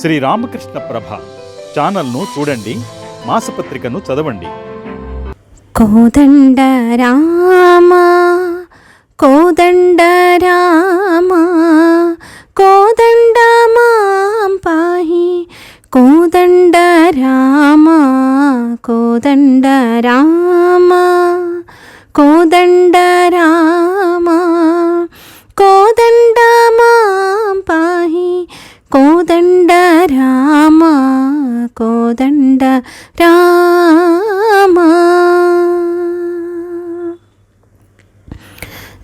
శ్రీ రామకృష్ణ ప్రభ ఛానల్ను చూడండి మాసపత్రికను చదవండి. కోదండ రామ కోదండ రామ కోదండ పాహి కోదండ రామ కోదండ రామ కోదండ రామ. దండ రామా.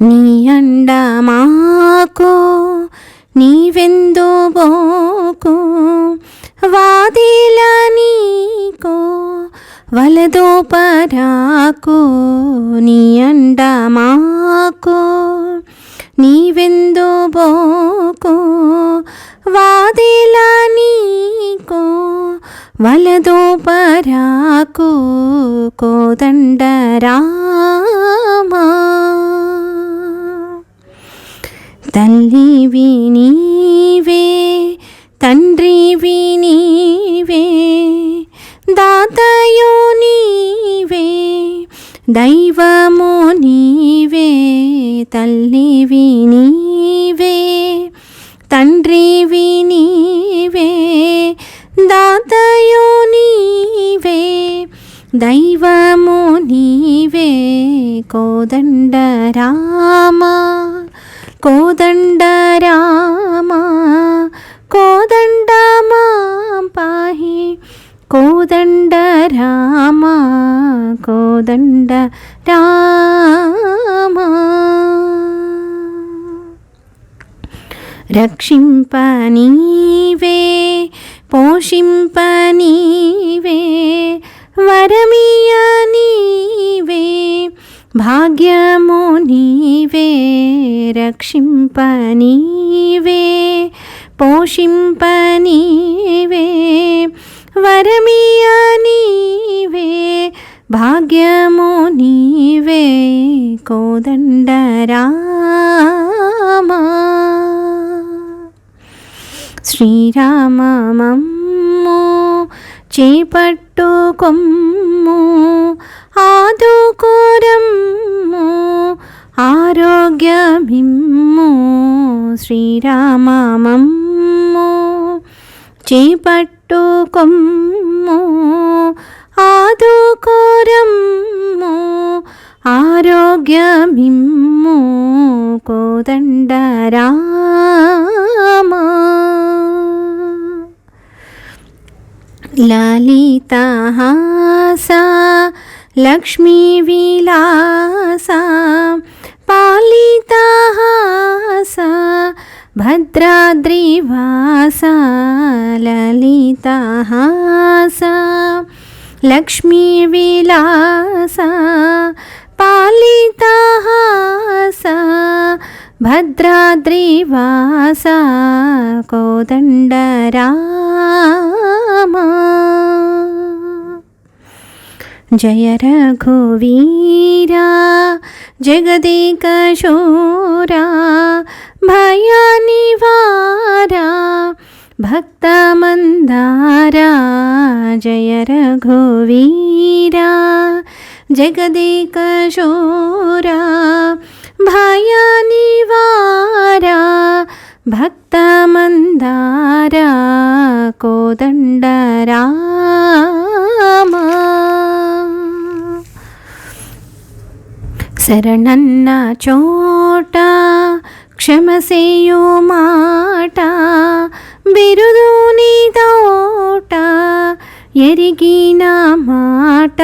నీ అండ మాకు నీవెందు బోకు వాదిల నీకో వలదో పరాకు. నీ అండ మాకు నీవెందు బోకు వాదిల నీ వలదో పరాకు కోదండ రామా తల్లివి నీవే తండ్రివి నీవే దాతయో నీవే దైవము నీవే తల్లి దాతయో నీవే దైవము నీవే కోదండ రామ కోదండ రామ కోదండ మాం పాహి కోదండ రామ కోదండ రామ రక్షింప నీవే పోషింపనీవే వరమియ నీవే భాగ్యము నీవే రక్షింపనీవే పోషింపనీవే వరమియ నీవే భాగ్యము నీవే కోదండరామా. శ్రీరామమ్ము శ్రీరామమమ్ము చేపట్టు కొమ్ము ఆదుకోరమ్ము ఆరోగ్యమిమ్ము. శ్రీరామమ్ము చేపట్టు కొమ్ము ललितासा लमीविला पालितास भद्राद्रिभासा ललितास लक्ष्मीविला पालिता भद्राद्रिवास कोदण्डरामा जय रघुवीरा जगदेकशोरा भयानिवारा भक्तमन्दारा जय रघुवीरा जगदेकशोरा భక్తమందారా జయ రఘువీరా జగదేక శూరా భయానివారా భక్తమందారా కోదండ రామా శరణన్న చోట క్షమసేయు మాట బిరుదు నీ తోట ఎరిగిన మాట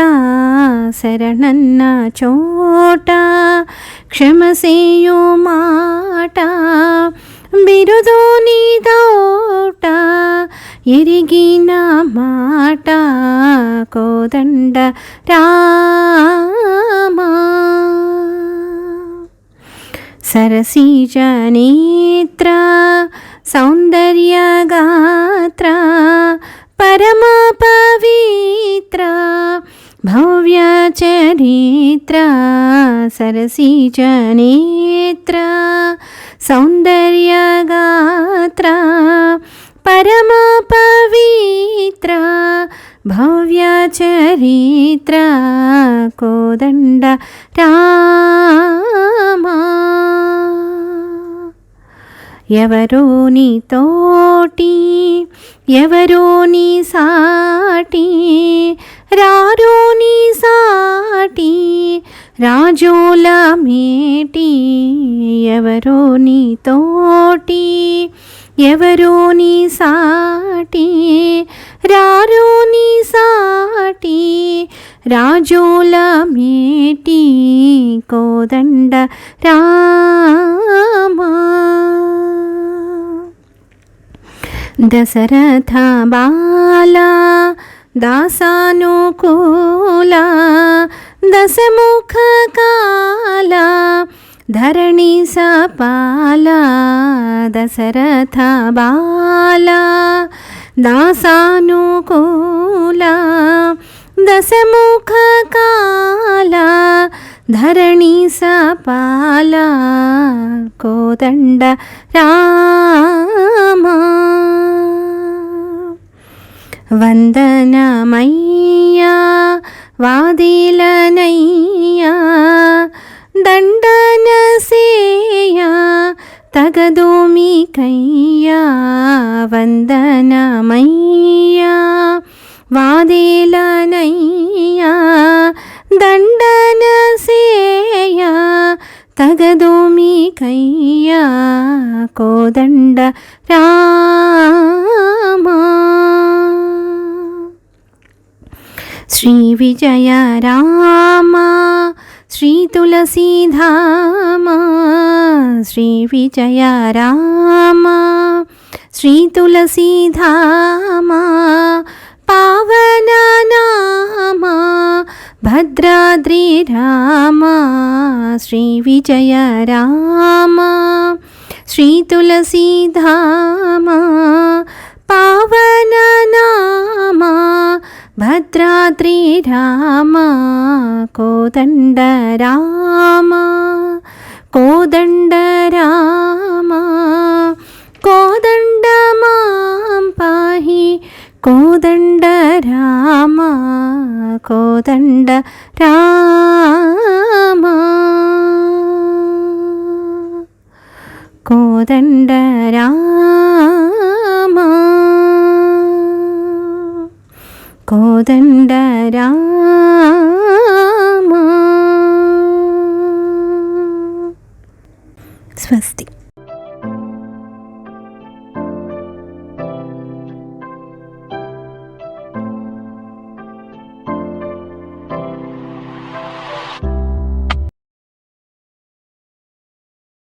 శరణన్న చోట క్షమసేయో మాట బిరుదు నీదోట ఎరిగిన మాట కోదండ రామా. సరసీజనేత్ర సౌందర్యగా చరిత్ర సరసీజనేత్ర సౌందర్యగాత్ర పరమ పవిత్ర భవ్య చరిత్ర కోదండ రామా ఎవరో నీ తోటి ఎవరో నీ సాటి రారో నీ సాటి రాజోల మేటి ఎవరో నీ తోటి ఎవరో నీ సాటి రారో నీ సాటి రాజోల మేటి కోదండ రామా దశరథ బాల దాసానుకూల దశముఖ కాల ధరణి సపాల దశరథ బాల దాసానుకూల దశముఖ కాల ధరణి సపాల కోదండ రామా വന്ദനമയ്യാ വാതിലനയ്യാ ദണ്ഡനസേയാ തകതോമി കയ്യാ വന്ദനമയ്യാ വാതിലനയ്യാ ദണ്ഡനസേയാ തകതോമി കയ്യാ കോദണ്ഡ രാമാ. శ్రీ విజయ రామ శ్రీ తులసీధామ శ్రీ విజయ రామ శ్రీ తులసీధామ పావన భద్రాద్రి రామ శ్రీ విజయ రామ శ్రీ తులసీధామ పావన నామ భద్రాద్రి రామ కోదండ రామ కోదండ రామ కోదండ మాం పాహి కోదండ రామ కోదండ రామ కోదండ కోదండ రామ స్వస్తి